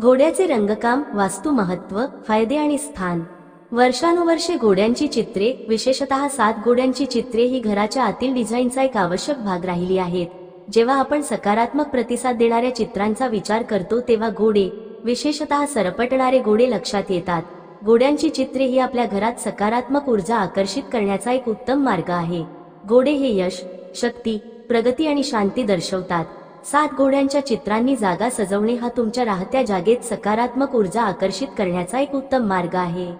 घोड्याचे रंगकाम वास्तू महत्त्व फायदे आणि स्थान. वर्षानुवर्षे घोड्यांची चित्रे विशेषतः सात घोड्यांची चित्रे ही घराच्या आतील डिझाईनचा एक आवश्यक भाग राहिली आहेत. जेव्हा आपण सकारात्मक प्रतिसाद देणाऱ्या चित्रांचा विचार करतो तेव्हा घोडे विशेषतः सरपटणारे घोडे लक्षात येतात. घोड्यांची चित्रे ही आपल्या घरात सकारात्मक ऊर्जा आकर्षित करण्याचा एक उत्तम मार्ग आहे. घोडे हे यश शक्ती प्रगती आणि शांती दर्शवतात. सात घोड्यांच्या चित्रांनी जागा सजवणे हा तुमच्या राहत्या जागेत सकारात्मक ऊर्जा आकर्षित करण्याचा एक उत्तम मार्ग आहे.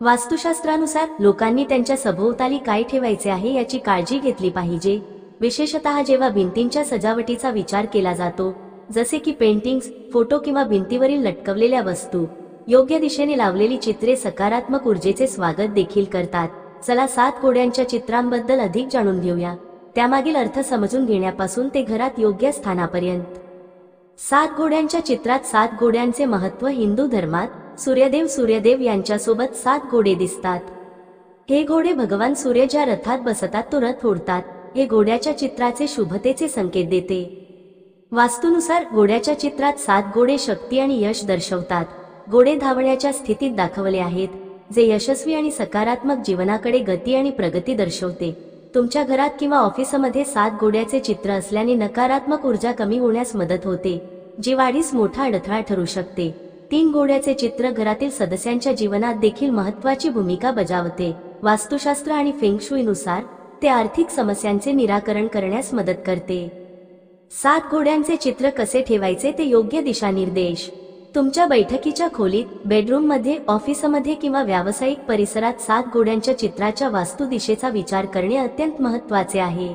वास्तुशास्त्रानुसार लोकांनी त्यांच्या सभोवताली काय ठेवायचे आहे याची काळजी घेतली पाहिजे. विशेषतः जेव्हा भिंतींच्या सजावटीचा विचार केला जातो जसे की पेंटिंग्स फोटो किंवा भिंतीवरील लटकवलेल्या वस्तू योग्य दिशेने लावलेली चित्रे सकारात्मक ऊर्जेचे स्वागत देखील करतात. चला सात घोड्यांच्या चित्रांबद्दल अधिक जाणून घेऊया. त्यामागील अर्थ समजून घेण्यापासून ते घरात योग्य स्थानापर्यंत. सात घोड्यांच्या चित्रात सात घोड्यांचे महत्त्व हिंदू धर्मात सूर्यदेव सूर्यदेव यांच्यासोबत सात घोडे दिसतात. हे घोडे भगवान सूर्य ज्या रथात बसतात तो रथ ओढतात हे घोड्याच्या चित्राचे शुभतेचे संकेत देते. वास्तूनुसार घोड्याच्या चित्रात सात घोडे शक्ती आणि यश दर्शवतात. घोडे धावण्याच्या स्थितीत दाखवले आहेत जे यशस्वी आणि सकारात्मक जीवनाकडे गती आणि प्रगती दर्शवते. तुमच्या घरात किंवा ऑफिसमध्ये सात घोड्याचे चित्र असल्याने नकारात्मक ऊर्जा कमी होण्यास मदत होते जी वाढीस मोठा अडथळा ठरू शकते. तीन घोड्याचे चित्र घरातील सदस्यांच्या जीवनात देखील महत्वाची भूमिका बजावते. वास्तुशास्त्र आणि फेंगशुईनुसार ते आर्थिक समस्यांचे निराकरण करण्यास मदत करते. सात घोड्यांचे चित्र कसे ठेवायचे ते योग्य दिशानिर्देश. तुमच्या बैठकीच्या खोलीत बेडरूममध्ये ऑफिसमध्ये किंवा व्यावसायिक परिसरात सात गोड्यांच्या चित्राच्या वास्तू दिशेचा विचार करणे अत्यंत महत्त्वाचे आहे.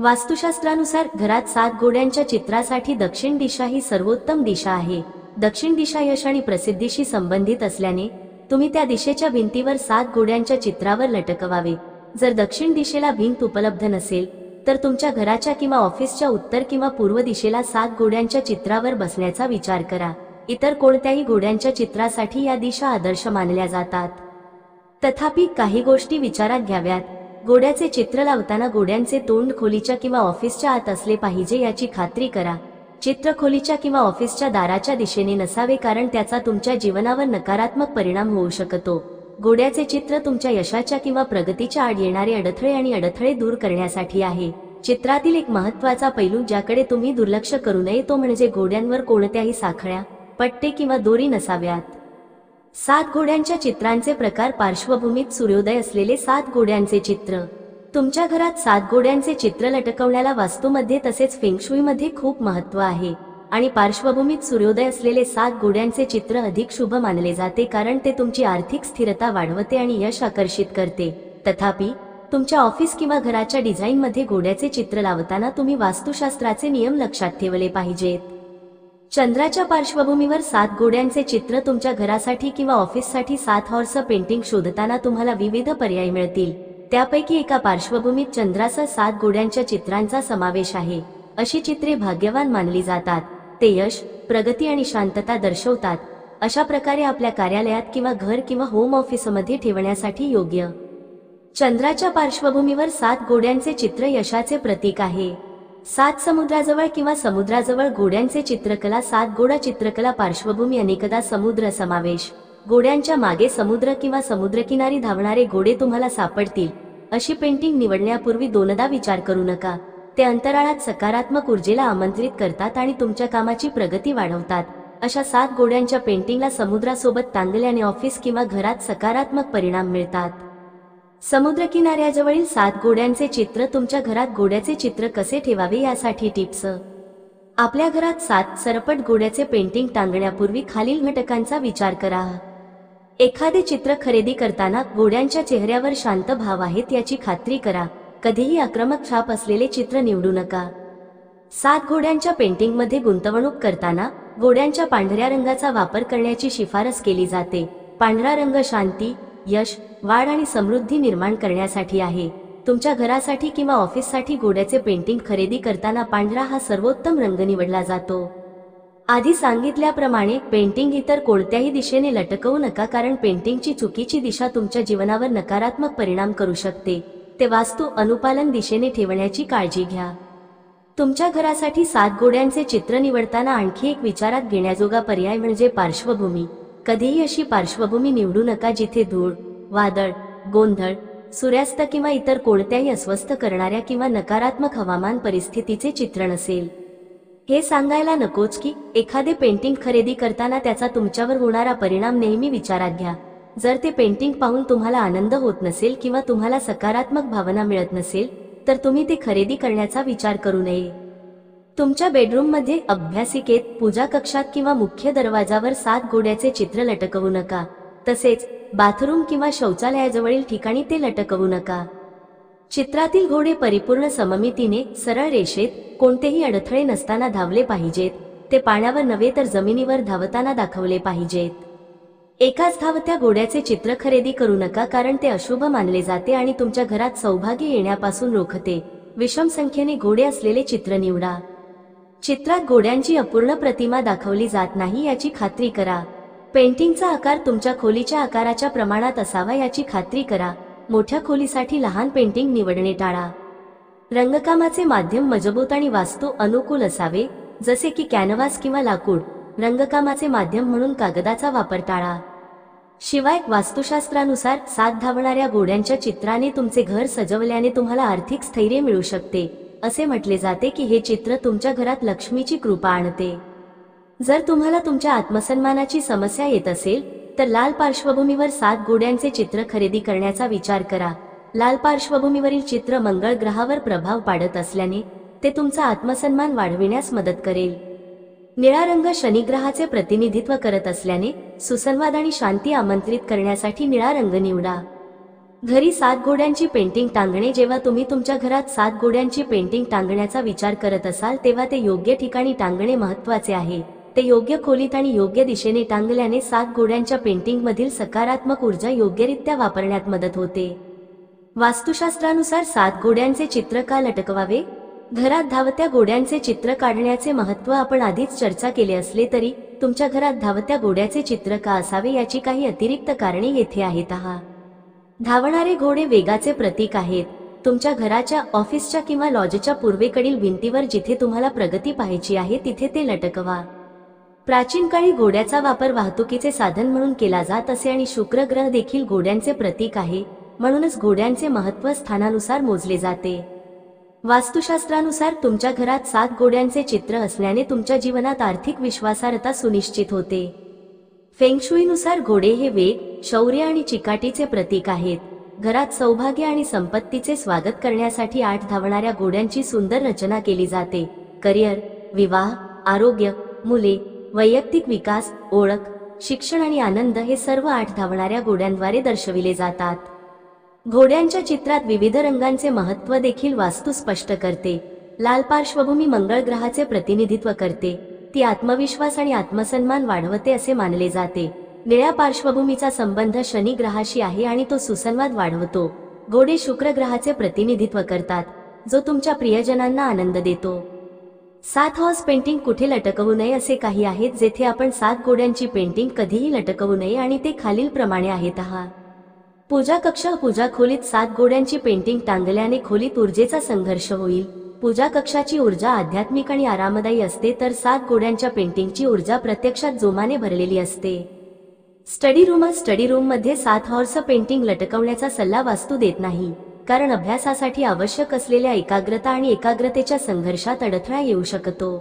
वास्तुशास्त्रानुसार घरात सात गोड्यांच्या चित्रासाठी दक्षिण दिशा ही सर्वोत्तम दिशा आहे. दक्षिण दिशा यश आणि प्रसिद्धीशी संबंधित असल्याने तुम्ही त्या दिशेच्या भिंतीवर सात गोड्यांच्या चित्रावर लटकवावे. जर दक्षिण दिशेला भिंत उपलब्ध नसेल तर तुमच्या घराच्या किंवा ऑफिसच्या उत्तर किंवा पूर्व दिशेला सात गोड्यांच्या चित्रावर बसण्याचा विचार करा. इतर कोणत्याही घोड्यांच्या चित्रासाठी या दिशा आदर्श मानल्या जातात. तथापि काही गोष्टी विचारात घ्याव्यात. घोड्याचे चित्र लावताना घोड्यांचे तोंड खोलीच्या किंवा ऑफिसच्या आत असले पाहिजे याची खात्री करा. चित्र खोलीच्या किंवा ऑफिसच्या दाराच्या दिशेने नसावे कारण त्याचा तुमच्या जीवनावर नकारात्मक परिणाम होऊ शकतो. घोड्याचे चित्र तुमच्या यशाच्या किंवा प्रगतीच्या आड येणारे अडथळे आणि अडथळे दूर करण्यासाठी आहे. चित्रातील एक महत्त्वाचा पैलू ज्याकडे तुम्ही दुर्लक्ष करू नये तो म्हणजे घोड्यांवर कोणत्याही साखळ्या पट्टे किंवा दोरी नसाव्यात. सात घोड्यांच्या चित्रांचे प्रकार पार्श्वभूमीत सूर्योदय असलेले सात घोड्यांचे चित्र. तुमच्या घरात सात घोड्यांचे चित्र लटकवण्याला वास्तूमध्ये तसेच फेंगशुईमध्ये खूप महत्त्व आहे आणि पार्श्वभूमीत सूर्योदय असलेले सात घोड्यांचे चित्र अधिक शुभ मानले जाते कारण ते तुमची आर्थिक स्थिरता वाढवते आणि यश आकर्षित करते. तथापि तुमच्या ऑफिस किंवा घराच्या डिझाईनमध्ये घोड्याचे चित्र लावताना तुम्ही वास्तुशास्त्राचे नियम लक्षात ठेवले पाहिजेत. चंद्राच्या पार्श्वभूमीवर सात गोड्यांचे चित्र तुमच्या घरासाठी किंवा ऑफिससाठी सात हॉर्स पेंटिंग शोधताना तुम्हाला विविध पर्याय मिळतील. त्यापैकी एका पार्श्वभूमीत चंद्रासह सात गोड्यांच्या चित्रांचा समावेश आहे. अशी चित्रे भाग्यवान मानली जातात. ते यश प्रगती आणि शांतता दर्शवतात. अशा प्रकारे आपल्या कार्यालयात किंवा घर किंवा होम ऑफिसमध्ये ठेवण्यासाठी योग्य. चंद्राच्या पार्श्वभूमीवर सात गोड्यांचे चित्र यशाचे प्रतीक आहे. सात समुद्राजवळ किंवा समुद्राजवळ घोड्यांचे चित्रकला सात गोडा चित्रकला पार्श्वभूमी अनेकदा समुद्र समावेश. घोड्यांच्या मागे समुद्र किंवा समुद्रकिनारी धावणारे घोडे तुम्हाला सापडतील. अशी पेंटिंग निवडण्यापूर्वी दोनदा विचार करू नका. ते अंतराळात सकारात्मक ऊर्जेला आमंत्रित करतात आणि तुमच्या कामाची प्रगती वाढवतात. अशा सात घोड्यांच्या पेंटिंगला समुद्रासोबत तांगल्याने ऑफिस किंवा घरात सकारात्मक परिणाम मिळतात. समुद्रकिनाऱ्याजवळील सात घोड्यांचे चित्र तुमच्या घरात घोड्याचे चित्र कसे ठेवावे यासाठी टिप्स. आपल्या घरात सात सरपट घोड्याचे पेंटिंग टांगण्यापूर्वी खालील घटकांचा विचार करा. एखादे चित्र खरेदी करताना घोड्यांच्या चेहऱ्यावर शांत भाव आहेत याची खात्री करा. कधीही आक्रमक छाप असलेले चित्र निवडू नका. सात घोड्यांच्या पेंटिंगमध्ये गुंतवणूक करताना घोड्यांच्या पांढऱ्या रंगाचा वापर करण्याची शिफारस केली जाते. पांढरा रंग शांती यश वाढ आणि समृद्धी निर्माण करण्यासाठी आहे. तुमच्या घरासाठी किंवा ऑफिससाठी घोड्याचे पेंटिंग खरेदी करताना पांढरा हा सर्वोत्तम रंग निवडला जातो. आधी सांगितल्याप्रमाणे पेंटिंग इतर कोणत्याही दिशेने लटकवू नका कारण पेंटिंगची चुकीची दिशा तुमच्या जीवनावर नकारात्मक परिणाम करू शकते. ते वास्तू अनुपालन दिशेने ठेवण्याची काळजी घ्या. तुमच्या घरासाठी सात गोड्यांचे चित्र निवडताना आणखी एक विचारात घेण्याजोगा पर्याय म्हणजे पार्श्वभूमी. कधीही अशी पार्श्वभूमी निवडू नका जिथे धूळ वादळ गोंधळ सूर्यास्त किंवा इतर कोणत्याही अस्वस्थ करणाऱ्या किंवा नकारात्मक हवामान परिस्थितीचे चित्रण असेल. हे सांगायला नकोच की एखादे पेंटिंग खरेदी करताना त्याचा तुमच्यावर होणारा परिणाम नेहमी विचारात घ्या. जर ते पेंटिंग पाहून तुम्हाला आनंद होत नसेल किंवा तुम्हाला सकारात्मक भावना मिळत नसेल तर तुम्ही ते खरेदी करण्याचा विचार करू नये. तुमच्या बेडरूममध्ये अभ्यासिकेत पूजा कक्षात किंवा मुख्य दरवाजावर सात घोड्याचे चित्र लटकवू नका. तसेच बाथरूम किंवा शौचालयाजवळील ठिकाणी ते लटकवू नका. चित्रातील घोडे परिपूर्ण सममितीने सरळ रेषेत कोणतेही अडथळे नसताना धावले पाहिजेत. ते पाण्यावर नव्हे तर जमिनीवर धावताना दाखवले पाहिजेत. एकाच धावत्या घोड्याचे चित्र खरेदी करू नका कारण ते अशुभ मानले जाते आणि तुमच्या घरात सौभाग्य येण्यापासून रोखते. विषम संख्येने घोडे असलेले चित्र निवडा. चित्रात घोड्यांची अपूर्ण प्रतिमा दाखवली जात नाही याची खात्री करा. पेंटिंगचा आकार तुमच्या खोलीच्या आकाराच्या प्रमाणात असावा याची खात्री करा. मोठ्या खोलीसाठी लहान पेंटिंग निवडणे टाळा. रंगकामाचे माध्यम मजबूत आणि वास्तू अनुकूल असावे जसे की कॅनव्हास किंवा लाकूड. रंगकामाचे माध्यम म्हणून कागदाचा वापर टाळा. शिवाय वास्तुशास्त्रानुसार सात धावणाऱ्या घोड्यांच्या चित्राने तुमचे घर सजवल्याने तुम्हाला आर्थिक स्थैर्य मिळू शकते. असे म्हटले जाते की हे चित्र तुमच्या घरात लक्ष्मीची कृपा आणते. जर तुम्हाला तुमच्या आत्मसन्मानाची समस्या येत असेल तर लाल पार्श्वभूमीवर सात गोड्यांचे चित्र खरेदी करण्याचा विचार करा. लाल पार्श्वभूमीवरील चित्र मंगळ ग्रहावर प्रभाव पाडत असल्याने ते तुमचा आत्मसन्मान वाढविण्यास मदत करेल. निळा रंग शनिग्रहाचे प्रतिनिधित्व करत असल्याने सुसंवाद आणि शांती आमंत्रित करण्यासाठी निळा रंग निवडा. घरी सात घोड्यांची पेंटिंग टांगणे जेव्हा तुम्ही तुमच्या घरात सात घोड्यांची पेंटिंग टांगण्याचा विचार करत असाल तेव्हा ते योग्य ठिकाणी टांगणे महत्त्वाचे आहे. ते योग्य खोलीत आणि योग्य दिशेने टांगल्याने सात घोड्यांच्या पेंटिंगमधील सकारात्मक ऊर्जा योग्यरित्या वापरण्यात मदत होते. वास्तुशास्त्रानुसार सात घोड्यांचे चित्र का लटकवावे? घरात धावत्या घोड्यांचे चित्र काढण्याचे महत्त्व आपण आधीच चर्चा केले असले तरी तुमच्या घरात धावत्या घोड्याचे चित्र का असावे याची काही अतिरिक्त कारणे येथे आहेत. आहा. धावणारे घोडे वेगाचे प्रतीक आहेत. तुमच्या घराच्या ऑफिसच्या किंवा लॉजच्या पूर्वेकडील भिंतीवर जिथे तुम्हाला प्रगती पाहायची आहे तिथे ते लटकवा. प्राचीन काळी घोड्याचा वापर वाहतुकीचे साधन म्हणून केला जात असे आणि शुक्र ग्रह देखील घोड्यांचे प्रतीक आहे म्हणूनच घोड्यांचे महत्त्व स्थानानुसार मोजले जाते. वास्तुशास्त्रानुसार तुमच्या घरात सात घोड्यांचे चित्र असल्याने तुमच्या जीवनात आर्थिक विश्वासार्हता सुनिश्चित होते. फेंगशुईनुसार घोडे हे वेग शौर्य आणि चिकाटीचे प्रतीक आहेत. घरात सौभाग्य आणि संपत्तीचे स्वागत करण्यासाठी आठ धावणाऱ्या घोड्यांची सुंदर रचना केली जाते. करिअर विवाह आरोग्य मुले वैयक्तिक विकास ओळख शिक्षण आणि आनंद हे सर्व आठ धावणाऱ्या घोड्यांद्वारे दर्शविले जातात. घोड्यांच्या चित्रात विविध रंगांचे महत्त्व देखील वास्तू स्पष्ट करते. लाल पार्श्वभूमी मंगळ ग्रहाचे प्रतिनिधित्व करते. ती आत्मविश्वास आणि आत्मसन्मान वाढवते असे मानले जाते. निळ्या पार्श्वभूमीचा संबंध शनी ग्रहाशी आहे आणि तो सुसंवाद वाढवतो. घोडे शुक्र ग्रहाचे प्रतिनिधित्व करतात जो तुमच्या प्रियजनांना आनंद देतो. सात हॉर्स पेंटिंग कुठे लटकवू नये असे काही आहेत जेथे आपण सात घोड्यांची पेंटिंग कधीही लटकवू नये आणि ते खालील प्रमाणे आहेत. हा पूजा कक्ष पूजा खोलीत सात घोड्यांची पेंटिंग टांगल्याने खोलीत ऊर्जेचा संघर्ष होईल. पूजा कक्षाची ऊर्जा आध्यात्मिक आणि आरामदायी असते तर सात घोड्यांच्या पेंटिंगची ऊर्जा प्रत्यक्षात जोमाने भरलेली असते. स्टडी रूम स्टडी रूममध्ये सात हॉर्स पेंटिंग लटकवण्याचा सल्ला वास्तू देत नाही. कारण अभ्यासासाठी आवश्यक असलेल्या एकाग्रता आणि एकाग्रतेच्या संघर्षात अडथळा येऊ शकतो.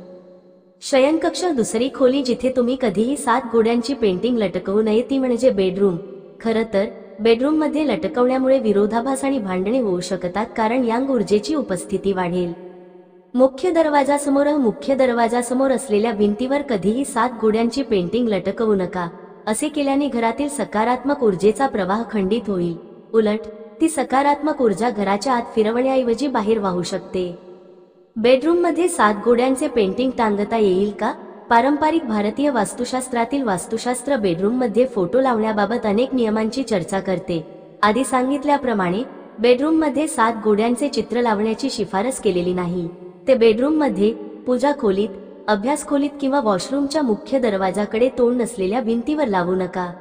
शयनकक्ष दुसरी खोली जिथे तुम्ही कधीही सात घोड्यांची पेंटिंग लटकवू नये ती म्हणजे बेडरूम. खरं तर बेडरूममध्ये लटकवण्यामुळे विरोधाभास आणि भांडणे होऊ शकतात कारण यांग ऊर्जेची उपस्थिती वाढेल. मुख्य दरवाजासमोर मुख्य दरवाजासमोर असलेल्या भिंतीवर कधीही सात घोड्यांची पेंटिंग लटकवू नका. असे केल्याने घरातील सकारात्मक ऊर्जेचा प्रवाह खंडित होईल. उलट ती सकारात्मक ऊर्जा घराच्या आत फिरवण्याऐवजी बाहेर वाहू शकते. बेडरूममध्ये सात घोड्यांचे पेंटिंग टांगता येईल का? पारंपरिक भारतीय वास्तुशास्त्रातील वास्तुशास्त्र बेडरूममध्ये फोटो लावण्याबाबत अनेक नियमांची चर्चा करते. आधी सांगितल्याप्रमाणे बेडरूममध्ये सात घोड्यांचे चित्र लावण्याची शिफारस केलेली नाही. ते बेडरूममध्ये पूजा खोलीत अभ्यास खोलीत किंवा वॉशरूमच्या मुख्य दरवाजाकडे तोंड नसलेल्या भिंतीवर लावू नका.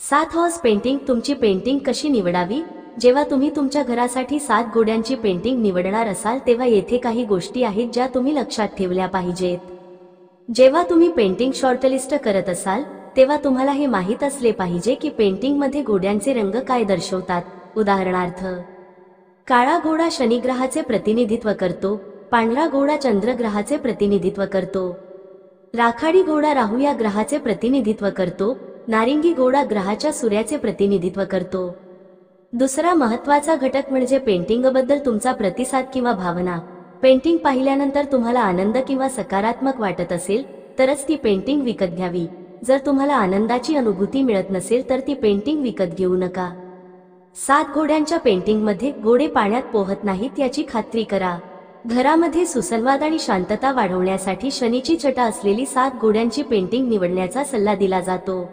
सात हॉर्स पेंटिंग तुमची पेंटिंग कशी निवडावी? जेव्हा तुम्ही तुमच्या घरासाठी सात घोड्यांची पेंटिंग निवडणार असाल तेव्हा येथे काही गोष्टी आहेत ज्या तुम्ही लक्षात ठेवल्या पाहिजेत. जेव्हा तुम्ही पेंटिंग शॉर्टलिस्ट करत असाल तेव्हा तुम्हाला हे माहीत असले पाहिजे की पेंटिंगमध्ये घोड्यांचे रंग काय दर्शवतात. उदाहरणार्थ काळा घोडा शनिग्रहाचे प्रतिनिधित्व करतो पांढरा घोडा चंद्रग्रहाचे प्रतिनिधित्व करतो. राखाडी घोडा राहू या ग्रहाचे प्रतिनिधित्व करतो. नारिंगी घोडा ग्रहाच्या सूर्याचे प्रतिनिधित्व करतो. दुसरा महत्त्वाचा घटक म्हणजे पेंटिंगबद्दल तुमचा प्रतिसाद किंवा भावना. पेंटिंग पाहिल्यानंतर तुम्हाला आनंद किंवा सकारात्मक वाटत असेल तरच ती पेंटिंग विकत घ्यावी. जर तुम्हाला आनंदाची अनुभूती मिळत नसेल तर ती पेंटिंग विकत घेऊ नका. सात घोड्यांच्या पेंटिंगमध्ये घोडे पाण्यात पोहत नाहीत याची खात्री करा. घरामध्ये सुसंवाद आणि शांतता वाढवण्यासाठी शनीची छटा असलेली सात घोड्यांची पेंटिंग निवडण्याचा सल्ला दिला जातो.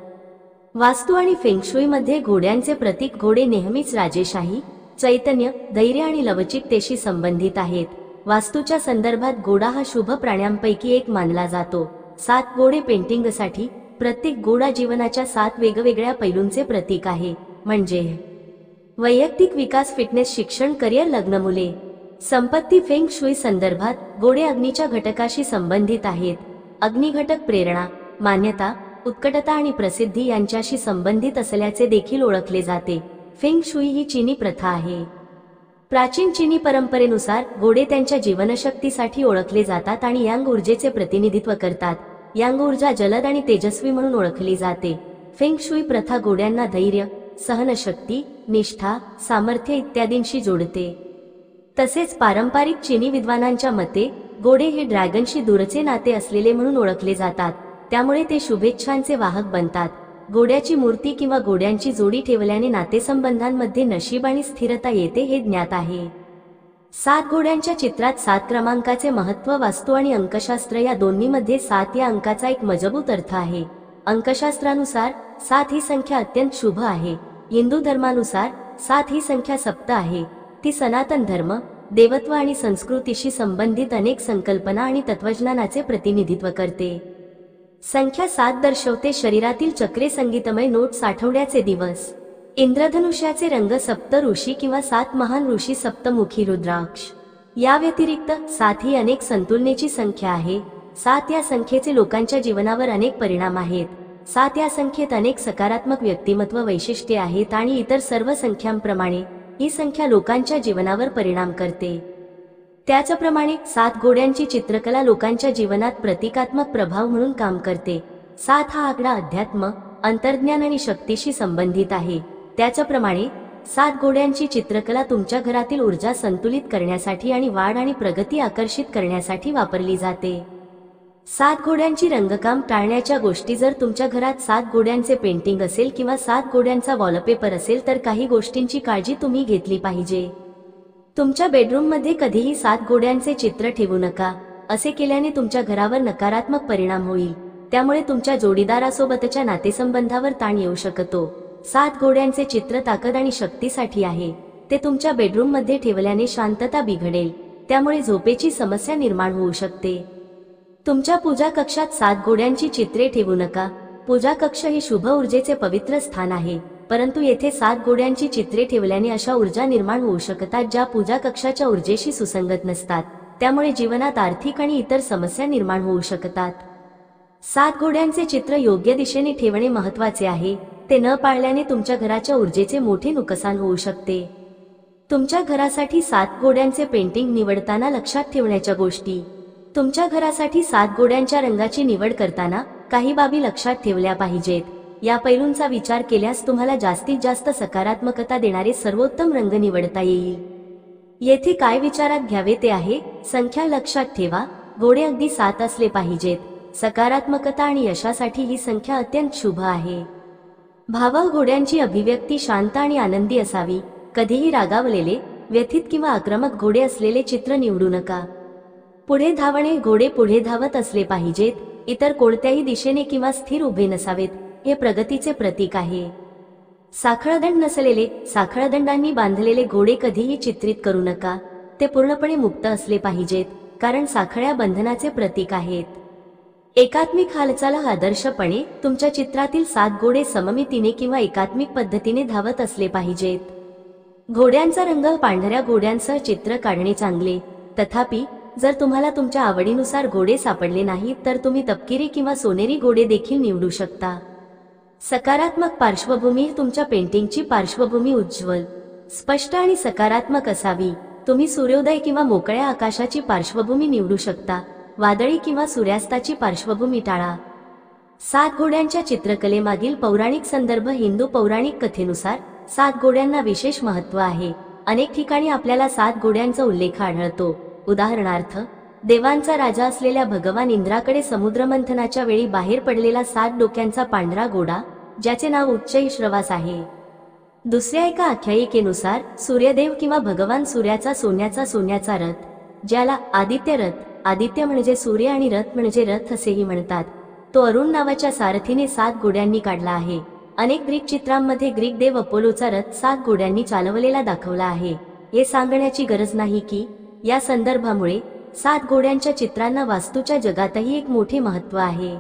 वास्तू आणि फेंगशुईमध्ये घोड्यांचे प्रतीक घोडे नेहमीच राजेशाही चैतन्य धैर्य आणि लवचिकतेशी संबंधित आहेत. वास्तूच्या संदर्भात घोडा हा शुभ प्राण्यांपैकी एक मानला जातो. सात घोडे पेंटिंगसाठी प्रत्येक घोडा जीवनाच्या सात वेगवेगळ्या पैलूंचे प्रतीक आहे. म्हणजे वैयक्तिक विकास फिटनेस शिक्षण करिअर लग्न मुले संपत्ती फेंग शुई संदर्भात घोडे अग्नीच्या घटकाशी संबंधित आहेत. अग्निघटक प्रेरणा मान्यता उत्कटता आणि प्रसिद्धी यांच्याशी संबंधित असल्याचे देखील ओळखले जाते. फेंग शुई ही चीनी प्रथा आहे. प्राचीन चीनी परंपरेनुसार घोडे त्यांच्या जीवनशक्तीसाठी ओळखले जातात आणि यांग ऊर्जेचे प्रतिनिधित्व करतात. यांग ऊर्जा जलद आणि तेजस्वी म्हणून ओळखली जाते. फेंग शुई प्रथा गोड्यांना धैर्य सहनशक्ती निष्ठा सामर्थ्य इत्यादींशी जोडते. तसेच पारंपरिक चिनी विद्वानांच्या मते घोडे हे ड्रॅगनशी दूरचे नाते असलेले म्हणून ओळखले जातात त्यामुळे ते शुभेच्छांचे वाहक बनतात. घोड्याची मूर्ती किंवा घोड्यांची जोडी ठेवल्याने नातेसंबंधांमध्ये नशीब आणि स्थिरता येते हे ज्ञात आहे. सात घोड्यांच्या चित्रात सात क्रमांकाचे महत्त्व वास्तू आणि अंकशास्त्र या दोन्हीमध्ये सात या अंकाचा एक मजबूत अर्थ आहे. अंकशास्त्रानुसार सात ही संख्या अत्यंत शुभ आहे. हिंदू धर्मानुसार सात ही संख्या सप्त आहे. ती सनातन धर्म देवत्व आणि संस्कृतीशी संबंधित अनेक संकल्पना आणि तत्वज्ञानाचे प्रतिनिधित्व करते. संख्या सात दर्शवते शरीरातील चक्रे संगीतमय नोट साठवण्याचे दिवस. इंद्रधनुष्याचे रंग सप्त ऋषी किंवा सात महान ऋषी सप्तमुखी रुद्राक्ष. या व्यतिरिक्त सात ही अनेक संतुलनेची संख्या आहे. सात या संख्येचे लोकांच्या जीवनावर अनेक परिणाम आहेत. सात या संख्येत अनेक सकारात्मक व्यक्तिमत्व वैशिष्ट्ये आहेत आणि इतर सर्व संख्यांप्रमाणे ही संख्या लोकांच्या जीवनावर परिणाम करते. त्याचप्रमाणे सात घोड्यांची चित्रकला लोकांच्या जीवनात प्रतिकात्मक प्रभाव म्हणून काम करते. सात हा आकडा अध्यात्म अंतर्ज्ञान आणि शक्तीशी संबंधित आहे. त्याचप्रमाणे सात घोड्यांची चित्रकला तुमच्या घरातील ऊर्जा संतुलित करण्यासाठी आणि वाढ आणि प्रगती आकर्षित करण्यासाठी वापरली जाते. सात घोड्यांची रंगकाम टाळण्याच्या गोष्टी जर तुमच्या घरात सात घोड्यांचे पेंटिंग असेल किंवा सात घोड्यांचा वॉलपेपर असेल तर काही गोष्टींची काळजी तुम्ही घेतली पाहिजे. तुमच्या बेडरूममध्ये कधीही सात घोड्यांचे चित्र ठेवू नका. असे केल्याने तुमच्या घरावर नकारात्मक परिणाम होईल. त्यामुळे तुमच्या जोडीदारासोबतच्या नातेसंबंधावर ताण येऊ शकतो. सात घोड्यांचे चित्र ताकद आणि शक्तीसाठी आहे. ते तुमच्या बेडरूममध्ये ठेवल्याने शांतता बिघडेल. त्यामुळे झोपेची समस्या निर्माण होऊ शकते. तुमच्या पूजा कक्षात सात घोड्यांची चित्रे ठेवू नका. पूजा कक्ष हे शुभ ऊर्जेचे पवित्र स्थान आहे. परंतु येथे सात घोड्यांची चित्रे ठेवल्याने अशा ऊर्जा निर्माण होऊ शकतात ज्या पूजा कक्षाच्या ऊर्जेशी सुसंगत नसतात. त्यामुळे जीवनात आर्थिक आणि इतर समस्या निर्माण होऊ शकतात. सात घोड्यांचे चित्र योग्य दिशेने ठेवणे महत्त्वाचे आहे. ते न पाळल्याने तुमच्या घराच्या ऊर्जेचे मोठे नुकसान होऊ शकते. तुमच्या घरासाठी सात घोड्यांचे पेंटिंग निवडताना लक्षात ठेवण्याच्या गोष्टी. तुमच्या घरासाठी सात घोड्यांच्या रंगाची निवड करताना काही बाबी लक्षात ठेवल्या पाहिजेत. या पैलूंचा विचार केल्यास तुम्हाला जास्तीत जास्त सकारात्मकता देणारे सर्वोत्तम रंग निवडता येईल. येथे काय विचारात घ्यावे ते आहे संख्या लक्षात ठेवा घोडे अगदी सात असले पाहिजेत. सकारात्मकता आणि यशासाठी ही संख्या अत्यंत शुभ आहे. भावा घोड्यांची अभिव्यक्ती शांत आणि आनंदी असावी कधीही रागावलेले व्यथित किंवा आक्रमक घोडे असलेले चित्र निवडू नका. पुढे धावणे घोडे पुढे धावत असले पाहिजेत इतर कोणत्याही दिशेने किंवा स्थिर उभे नसावेत हे प्रगतीचे प्रतीक आहे. साखळदंड नसलेले साखळदंडांनी बांधलेले घोडे कधीही चित्रित करू नका ते पूर्णपणे मुक्त असले पाहिजेत कारण साखळ्या बंधनाचे प्रतीक आहेत. एकात्मिक हालचाल आदर्शपणे तुमच्या चित्रातील सात घोडे सममितीने किंवा एकात्मिक पद्धतीने धावत असले पाहिजेत. घोड्यांचा रंग पांढऱ्या घोड्यांसह चित्र काढणे चांगले तथापि जर तुम्हाला तुमच्या आवडीनुसार घोडे सापडले नाहीत तर तुम्ही तपकिरी किंवा सोनेरी घोडे देखील निवडू शकता. सकारात्मक पार्श्वभूमी तुमच्या पेंटिंगची पार्श्वभूमी उज्ज्वल स्पष्ट आणि सकारात्मक असावी. तुम्ही सूर्योदय किंवा मोकळ्या आकाशाची पार्श्वभूमी निवडू शकता वादळी किंवा सूर्यास्ताची पार्श्वभूमी टाळा. सात घोड्यांच्या चित्रकलेमागील पौराणिक संदर्भ हिंदू पौराणिक कथेनुसार सात घोड्यांना विशेष महत्त्व आहे. अनेक ठिकाणी आपल्याला सात घोड्यांचा उल्लेख आढळतो. उदाहरणार्थ देवांचा राजा असलेल्या भगवान इंद्राकडे समुद्रमंथनाच्या वेळी बाहेर पडलेला सात डोक्यांचा पांढरा घोडा ज्याचे नाव उच्चैश्रवास आहे. दुसऱ्या एका आख्यायिकेनुसार सूर्यदेव किंवा भगवान सूर्याचा सोन्याचा सोन्याचा रथ ज्याला आदित्य रथ आदित्य म्हणजे सूर्य आणि रथ म्हणजे रथ असेही म्हणतात तो अरुण नावाच्या सारथीने सात घोड्यांनी काढला आहे. अनेक ग्रीक चित्रांमध्ये ग्रीक देव अपोलोचा रथ सात घोड्यांनी चालवलेला दाखवला आहे. हे सांगण्याची गरज नाही की या संदर्भामुळे सात घोड्यांच्या चित्रांना वास्तूच्या जगातही एक मोठे महत्त्व आहे.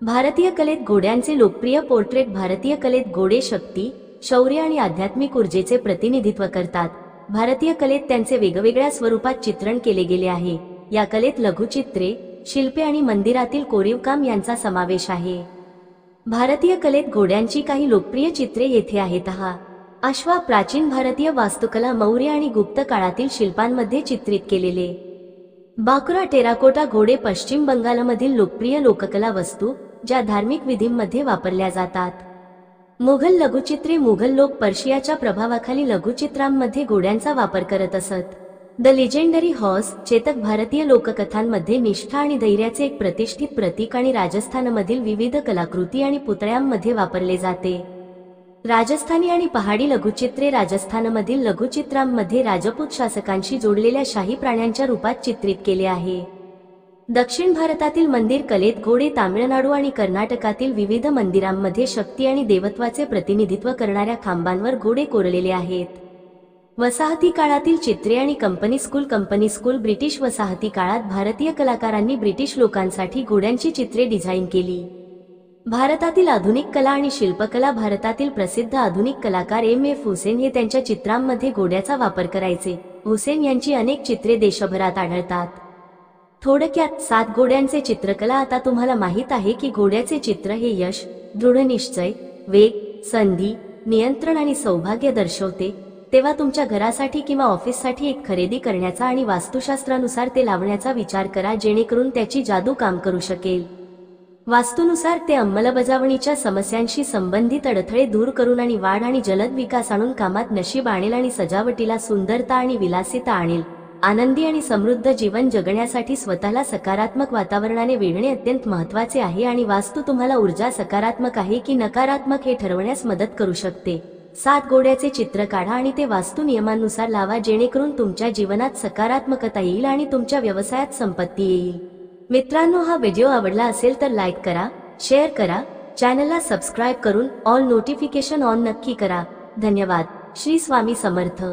भारतीय कलेत घोड्यांचे लोकप्रिय पोर्ट्रेट भारतीय कलेत घोडे शक्ती शौर्य आणि आध्यात्मिक ऊर्जेचे प्रतिनिधित्व करतात. भारतीय कलेत त्यांचे वेगवेगळ्या स्वरूपात चित्रण केले गेले आहे. या कलेत लघुचित्रे शिल्पे आणि मंदिरातील कोरीवकाम यांचा समावेश आहे. भारतीय कलेत घोड्यांची काही लोकप्रिय चित्रे येथे आहेत. हा अश्वा प्राचीन भारतीय वास्तुकला मौर्य आणि गुप्त काळातील शिल्पांमध्ये चित्रित केलेले. बाकुरा टेराकोटा घोडे पश्चिम बंगालमधील लोकप्रिय लोककला वस्तू ज्या धार्मिक विधींमध्ये वापरल्या जातात. मुघल लघुचित्रे मुघल लोक पर्शियाच्या प्रभावाखाली लघुचित्रांमध्ये घोड्यांचा वापर करत असत. द लिजेंडरी हॉर्स चेतक भारतीय लोककथांमध्ये निष्ठा आणि धैर्याचे एक प्रतिष्ठित प्रतीक आणि राजस्थानमधील विविध कलाकृती आणि पुतळ्यांमध्ये वापरले जाते. राजस्थानी आणि पहाडी लघुचित्रे राजस्थानमधील लघुचित्रांमध्ये राजपूत शासकांशी जोडलेल्या शाही प्राण्यांच्या रूपात चित्रित केले आहे. दक्षिण भारतातील मंदिर कलेत घोडे तामिळनाडू आणि कर्नाटकातील विविध मंदिरांमध्ये शक्ती आणि देवत्वाचे प्रतिनिधित्व करणाऱ्या खांबांवर घोडे कोरलेले आहेत. वसाहती काळातील चित्रे आणि company school company school British वसाहती काळात भारतीय कलाकारांनी ब्रिटिश लोकांसाठी घोड्यांची चित्रे डिझाईन केली. भारतातील आधुनिक कला आणि शिल्पकला भारतातील प्रसिद्ध आधुनिक कलाकार एम एफ हुसेन हे त्यांच्या चित्रांमध्ये घोड्याचा वापर करायचे. हुसेन यांची अनेक चित्रे देशभरात आढळतात. थोडक्यात सात घोड्यांचे चित्रकला आता तुम्हाला माहीत आहे की घोड्याचे चित्र हे यश दृढनिश्चय वेग संधी नियंत्रण आणि सौभाग्य दर्शवते. तेव्हा तुमच्या घरासाठी किंवा ऑफिससाठी एक खरेदी करण्याचा आणि वास्तुशास्त्रानुसार ते लावण्याचा विचार करा जेणेकरून त्याची जादू काम करू शकेल. वास्तूनुसार ते अंमलबजावणीच्या समस्यांशी संबंधित अडथळे दूर करून आणि वाढ आणि जलद विकास आणून कामात नशीब आणेल आणि सजावटीला सुंदरता आणि विलासिता आणेल. आनंदी आणि समृद्ध जीवन जगण्यासाठी स्वतःला सकारात्मक वातावरणाने वेढणे अत्यंत महत्त्वाचे आहे आणि वास्तू तुम्हाला ऊर्जा सकारात्मक आहे की नकारात्मक हे ठरवण्यास मदत करू शकते. सात गोड्याचे चित्र काढा आणि ते वास्तू नियमांनुसार लावा जेणेकरून तुमच्या जीवनात सकारात्मकता येईल आणि तुमच्या व्यवसायात संपत्ती येईल. मित्रांनो हा व्हिडिओ आवडला असेल तर लाईक करा शेअर करा चॅनलला सबस्क्राईब करून ऑल नोटिफिकेशन ऑन नक्की करा. धन्यवाद. श्री स्वामी समर्थ.